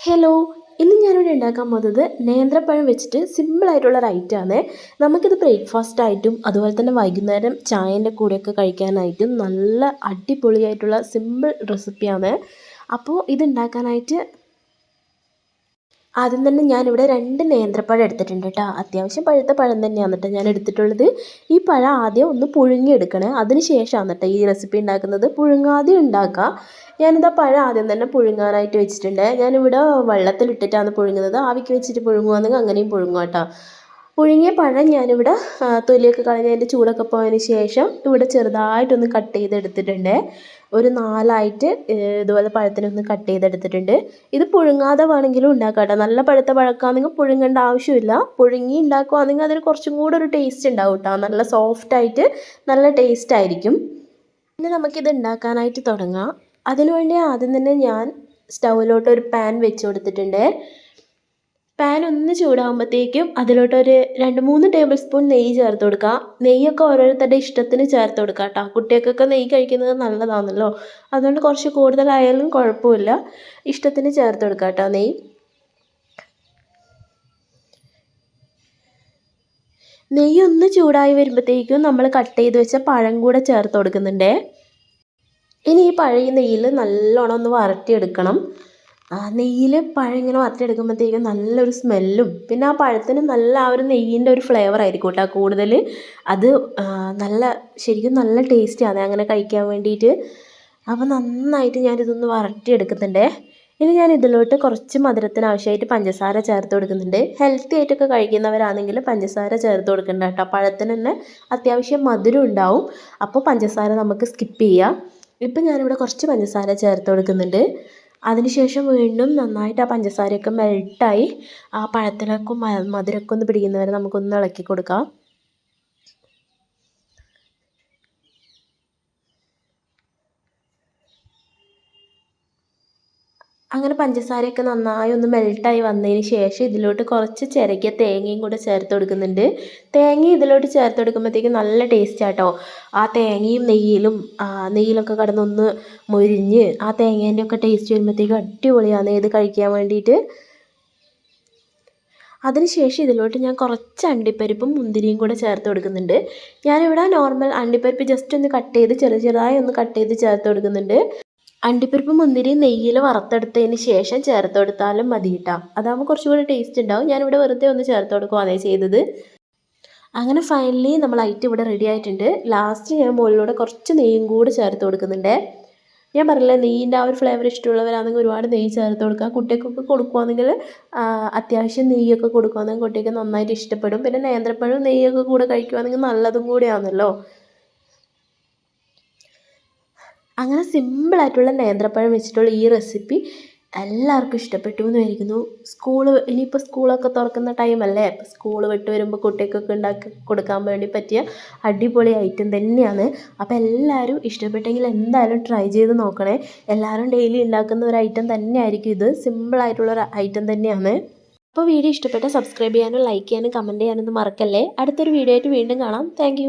Hello ഇന്ന് ഞാനിവിടെ ഉണ്ടാക്കാൻ പോകുന്നത് നേന്ത്രപ്പഴം വെച്ചിട്ട് സിമ്പിളായിട്ടുള്ള റൈറ്റാണ് നമുക്കിത് ബ്രേക്ക്ഫാസ്റ്റ് ആയിട്ടും അതുപോലെ തന്നെ വൈകുന്നേരം ചായന്റെ കൂടെയൊക്കെ കഴിക്കാനായിട്ടും നല്ല അടിപൊളിയായിട്ടുള്ള സിമ്പിൾ റെസിപ്പിയാണ് അപ്പോൾ ഇത് ഉണ്ടാക്കാനായിട്ട് ആദ്യം തന്നെ ഞാനിവിടെ രണ്ട് നേന്ത്രപ്പഴം എടുത്തിട്ടുണ്ട് കേട്ടോ അത്യാവശ്യം പഴുത്ത പഴം തന്നെയാണ് കേട്ടോ ഞാൻ എടുത്തിട്ടുള്ളത്. ഈ പഴം ആദ്യം ഒന്ന് പുഴുങ്ങിയെടുക്കണേ. അതിന് ശേഷമാണ് കേട്ടോ ഈ റെസിപ്പി ഉണ്ടാക്കുന്നത്. പുഴുങ്ങാതെ ഉണ്ടാക്കുക ഞാനിതാ പഴം ആദ്യം തന്നെ പുഴുങ്ങാനായിട്ട് വെച്ചിട്ടുണ്ട്. ഞാനിവിടെ വെള്ളത്തിലിട്ടിട്ടാണ് പുഴുങ്ങുന്നത്. ആവിക്ക് വെച്ചിട്ട് പുഴുങ്ങുകയാണെങ്കിൽ അങ്ങനെയും പുഴുങ്ങുക കേട്ടോ പുഴുങ്ങിയ പഴം ഞാനിവിടെ തൊലിയൊക്കെ കളഞ്ഞ് അതിന്റെ ചൂടൊക്കെ പോയതിന് ശേഷം ഇവിടെ ചെറുതായിട്ടൊന്ന് കട്ട് ചെയ്തെടുത്തിട്ടുണ്ട്. ഒരു നാലായിട്ട് ഇതുപോലെ പഴത്തിനൊന്ന് കട്ട് ചെയ്തെടുത്തിട്ടുണ്ട്. ഇത് പുഴുങ്ങാതെ വേണമെങ്കിലും ഉണ്ടാക്കാം നല്ല പഴുത്ത പഴക്കാണെങ്കിൽ പുഴുങ്ങേണ്ട ആവശ്യമില്ല. പുഴുങ്ങി ഉണ്ടാക്കുകയാണെങ്കിൽ അതിന് കുറച്ചും കൂടെ ഒരു ടേസ്റ്റ് ഉണ്ടാവും കേട്ടോ നല്ല സോഫ്റ്റായിട്ട് നല്ല ടേസ്റ്റ് ആയിരിക്കും. പിന്നെ നമുക്കിത് ഉണ്ടാക്കാനായിട്ട് തുടങ്ങാം. അതിനുവേണ്ടി ആദ്യം തന്നെ ഞാൻ സ്റ്റൗവിലോട്ട് ഒരു പാൻ വെച്ച് കൊടുത്തിട്ടുണ്ട്. പാൻ ഒന്ന് ചൂടാകുമ്പോഴത്തേക്കും അതിലോട്ടൊരു രണ്ട് മൂന്ന് ടേബിൾ സ്പൂൺ നെയ്യ് ചേർത്ത് കൊടുക്കുക നെയ്യൊക്കെ ഓരോരുത്തരുടെ ഇഷ്ടത്തിന് ചേർത്ത് കൊടുക്കുക കേട്ടോ. കുട്ടികൾക്കൊക്കെ നെയ്യ് കഴിക്കുന്നത് നല്ലതാണല്ലോ. അതുകൊണ്ട് കുറച്ച് കൂടുതലായാലും കുഴപ്പമില്ല. ഇഷ്ടത്തിന് ചേർത്ത് കൊടുക്കുക കേട്ടോ നെയ്യ്. നെയ്യ് ഒന്ന് ചൂടായി വരുമ്പോഴത്തേക്കും നമ്മൾ കട്ട് ചെയ്ത് വെച്ച പഴം കൂടെ ചേർത്ത് കൊടുക്കുന്നുണ്ട്. ഇനി ഈ പഴയ നെയ്യിൽ നല്ലോണം ഒന്ന് വരട്ടിയെടുക്കണം. ആ നെയ്യിൽ പഴം ഇങ്ങനെ വറുത്തെടുക്കുമ്പോഴത്തേക്കും നല്ലൊരു സ്മെല്ലും പിന്നെ ആ പഴത്തിന് നല്ല ആ ഒരു നെയ്യിന്റെ ഒരു ഫ്ലേവർ ആയിരിക്കും കേട്ടോ കൂടുതൽ. അത് നല്ല ശരിക്കും നല്ല ടേസ്റ്റാണ് അങ്ങനെ കഴിക്കാൻ വേണ്ടിയിട്ട്. അപ്പോൾ നന്നായിട്ട് ഞാനിതൊന്ന് വരട്ടിയെടുക്കുന്നുണ്ട്. ഇനി ഞാൻ ഇതിലോട്ട് കുറച്ച് മധുരത്തിന് ആവശ്യമായിട്ട് പഞ്ചസാര ചേർത്ത് കൊടുക്കുന്നുണ്ട്. ഹെൽത്തി ആയിട്ടൊക്കെ കഴിക്കുന്നവരാണെങ്കിൽ പഞ്ചസാര ചേർത്ത് കൊടുക്കണ്ട കേട്ടോ. പഴത്തിന് തന്നെ അത്യാവശ്യം മധുരം ഉണ്ടാവും. അപ്പോൾ പഞ്ചസാര നമുക്ക് സ്കിപ്പ് ചെയ്യാം. ഇപ്പം ഞാനിവിടെ കുറച്ച് പഞ്ചസാര ചേർത്ത് കൊടുക്കുന്നുണ്ട്. അതിനുശേഷം വീണ്ടും നന്നായിട്ട് ആ പഞ്ചസാരയൊക്കെ മെൽട്ടായി ആ പഴത്തിലൊക്കെ മധുരമൊക്കെ ഒന്ന് പിടിക്കുന്നവരെ നമുക്കൊന്ന് ഇളക്കി കൊടുക്കാം. അങ്ങനെ പഞ്ചസാരയൊക്കെ നന്നായി ഒന്ന് മെൽട്ടായി വന്നതിന് ശേഷം ഇതിലോട്ട് കുറച്ച് ചിരകിയ തേങ്ങയും കൂടെ ചേർത്ത് കൊടുക്കുന്നുണ്ട്. തേങ്ങ ഇതിലോട്ട് ചേർത്ത് കൊടുക്കുമ്പോഴത്തേക്കും നല്ല ടേസ്റ്റ് ആട്ടോ ആ തേങ്ങയും നെയ്യിലും നെയ്യിലൊക്കെ കടന്നൊന്ന് മൊരിഞ്ഞ് ആ തേങ്ങേന്റെ ഒക്കെ ടേസ്റ്റ് വരുമ്പോഴത്തേക്കും അടിപൊളിയാണ്. ഇത് കഴിക്കാൻ വേണ്ടിയിട്ട്. അതിനുശേഷം ഇതിലോട്ട് ഞാൻ കുറച്ച് അണ്ടിപ്പരിപ്പും മുന്തിരിയും കൂടെ ചേർത്ത് കൊടുക്കുന്നുണ്ട്. ഞാനിവിടെ നോർമൽ അണ്ടിപ്പരിപ്പ് ജസ്റ്റ് ഒന്ന് കട്ട് ചെയ്ത് ചെറു ചെറുതായി ഒന്ന് കട്ട് ചെയ്ത് ചേർത്ത് കൊടുക്കുന്നുണ്ട്. അണ്ടിപ്പരിപ്പ് മുന്തിരി നെയ്യിൽ വറുത്തെടുത്തതിന് ശേഷം ചേർത്ത് കൊടുത്താലും മതി കേട്ടോ അതാകുമ്പോൾ കുറച്ചുകൂടി ടേസ്റ്റ് ഉണ്ടാവും. ഞാനിവിടെ വെറുതെ ഒന്ന് ചേർത്ത് കൊടുക്കുകയാണ് ചെയ്തത്. അങ്ങനെ ഫൈനലി നമ്മൾ ഐറ്റം ഇവിടെ റെഡി ആയിട്ടുണ്ട്. ലാസ്റ്റ് ഞാൻ മുകളിലൂടെ കുറച്ച് നെയ്യും കൂടി ചേർത്ത് കൊടുക്കുന്നുണ്ട്. ഞാൻ പറഞ്ഞില്ല നെയ്യിന്റെ ആ ഒരു ഫ്ലേവർ ഇഷ്ടമുള്ളവരാണെങ്കിൽ ഒരുപാട് നെയ്യ് ചേർത്ത് കൊടുക്കുക. കുട്ടികൾക്കൊക്കെ കൊടുക്കുകയാണെങ്കിൽ അത്യാവശ്യം നെയ്യൊക്കെ കൊടുക്കുകയാണെങ്കിൽ കുട്ടികൾക്ക് നന്നായിട്ട് ഇഷ്ടപ്പെടും. പിന്നെ നേന്ത്രപ്പഴവും നെയ്യൊക്കെ കൂടെ കഴിക്കുകയാണെങ്കിൽ നല്ലതും കൂടിയാണല്ലോ. അങ്ങനെ സിമ്പിളായിട്ടുള്ള നേന്ത്രപ്പഴം വെച്ചിട്ടുള്ള ഈ റെസിപ്പി എല്ലാവർക്കും ഇഷ്ടപ്പെട്ടു എന്ന് വിചാരിക്കുന്നു. സ്കൂൾ ഇനിയിപ്പോൾ സ്കൂളൊക്കെ തുറക്കുന്ന ടൈമല്ലേ സ്കൂൾ വിട്ട് വരുമ്പോൾ കുട്ടികൾക്കൊക്കെ ഉണ്ടാക്കി കൊടുക്കാൻ വേണ്ടി പറ്റിയ അടിപൊളി ഐറ്റം തന്നെയാണ്. അപ്പോൾ എല്ലാവരും ഇഷ്ടപ്പെട്ടെങ്കിൽ എന്തായാലും ട്രൈ ചെയ്ത് നോക്കണേ. എല്ലാവരും ഡെയിലി ഉണ്ടാക്കുന്ന ഒരു ഐറ്റം തന്നെയായിരിക്കും ഇത്. സിമ്പിളായിട്ടുള്ള ഒരു ഐറ്റം തന്നെയാണ്. അപ്പോൾ വീഡിയോ ഇഷ്ടപ്പെട്ടാൽ സബ്സ്ക്രൈബ് ചെയ്യാനും ലൈക്ക് ചെയ്യാനും കമന്റ് ചെയ്യാനൊന്നും മറക്കല്ലേ? അടുത്തൊരു വീഡിയോ ആയിട്ട് വീണ്ടും കാണാം. താങ്ക്